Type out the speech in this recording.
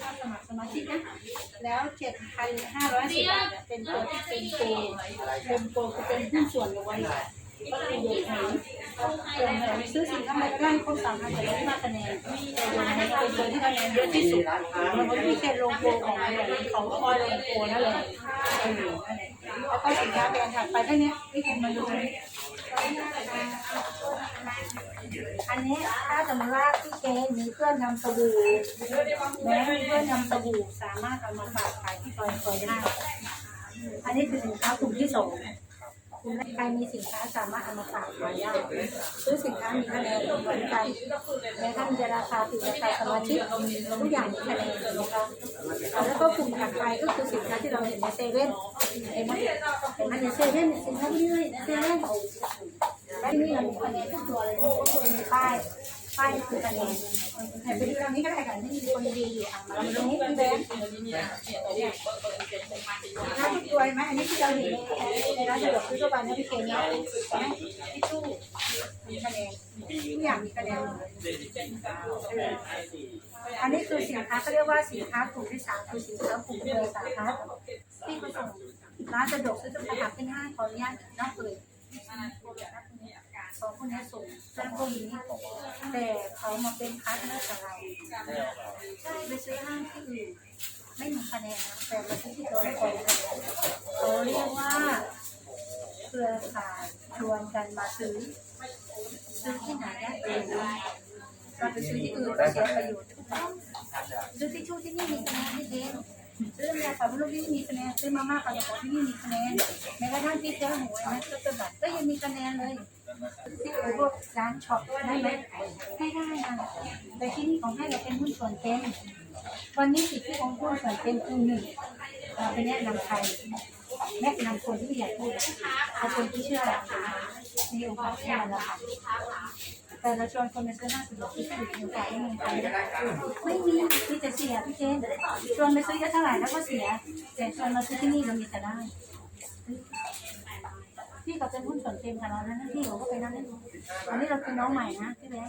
ค่าสมัครสมาชิกนะแล้วเจ็ดพันห้าร้อยสิบบาทเนี่ยเป็นตัวที่เป็นโปรเป็นโปรคือเป็นหุ้นส่วนกับวันนี้ก็คือโยนหางส่วนไหนซื้อสินค้ามาก็ได้ครบสามพันแต่เราไม่มาคะแนนแต่โยนหางเป็นตัวที่คะแนนเยอะที่สุดเราก็ที่เคนลงโปรของอะไรเขาคอยลงโปรนั่นเลยแหละแล้วก็สินค้าแบรนด์ถัดไปแค่นี้ยที่คุณมาดู นี่อันนี้ถ้าสมมติว่าพี่เจนมีเพื่อนทำสบู่แม้มีเพื่อนทำสบู่สามารถเอามาฝากขายที่ซอยซอยได้ อันนี้คือสินค้ากลุ่มที่สองกลุ่มแรกใครมีสินค้าสามารถเอามาฝากขายได้ซื้อสินค้ามีคะแนนเหมือนกันแม้ท่านจะราคาติดราคาสมาชิกทุกอย่างมีคะแนนนะคะแล้วก็กลุ่มถัดไปก็คือสินค้าที่เราเห็นในเซเว่นเห็นไหมเห็นไหมในเซเว่นสินค้าที่นี่ในเซเว่นและนี่เรามีคะแนนทุกตัวเลย ป้ายป้ายคือคะแนนไหนไปดูตรงนี้ก็ได้ค่ะที่มีคนดีอะมาดูตรงนี้พี่แบงค์ร้านทุกตัวไหมอันนี้ที่เราเห็นในร้านสะดวกซื้อทั่วไปนะพี่เคนเนาะที่ตู้มีคะแนนทุกอย่างมีคะแนนอันนี้คือสินค้าเขาเรียกว่าสินค้ากลุ่มที่สามคือสินค้ากลุ่มเครือสาขาที่ผสมร้านสะดวกซื้อทั่วไปหาเป็นห้างขออนุญาตนอกเลย คนนี้ส่งแจ้งพวกนี้แต่เขามาเป็นพาร์ทเนอร์กับเราใช่ไปซื้อห้างที่อื่นไม่มีคะแนนแต่มาซื้อที่ตัวละครคะแนเขาเรียกว่าเครือข่ายชวนกันมาซื้อ ซื้อที่ไหนได้เองเราไปซื้อที่อื่นเสียประโยชน์ถูกต้องซื้อที่ชู่ที่นี่มีคะแนนที่เองซื้อน้ำยาปรับผ้านุ่มที่นี่มีคะแนนซื้อมาม่าปลาระป๋องที่นี่มีคะแนนแม้กระทั่งที่เจ้าหวยนะก็จะแบบก็ยังมีคะแนนเลย ที่ไปพวกร้านช็อปได้ไหมให้ได้นะแต่ที่นี่ของให้เราเป็นหุ้นส่วนเต็มวันนี้สิทธิของหุ้นส่วนเต็มคือหนึ่งเราไปแนะนำใครแนะนำคนที่ไม่อยากพูดเอาคนที่เชื่อเรามีโอกาสแค่นั้นแหละค่ะแต่เราชวนคนมาซื้อห้าสิบบาทที่ถูกมีโอกาสไม่มีใครไม่มีที่จะเสียพี่เจนชวนไปซื้อเยอะเท่าไหร่แล้วก็เสียแต่ชวนมาซื้อที่นี่เรามีแต่ได้ พี่ก็เป็นหุ้นส่วนเต็มกับเรานะพี่เขาก็เป็นนั่นนั่นวันนี้เราเป็นน้องใหม่นะพี่แบ๊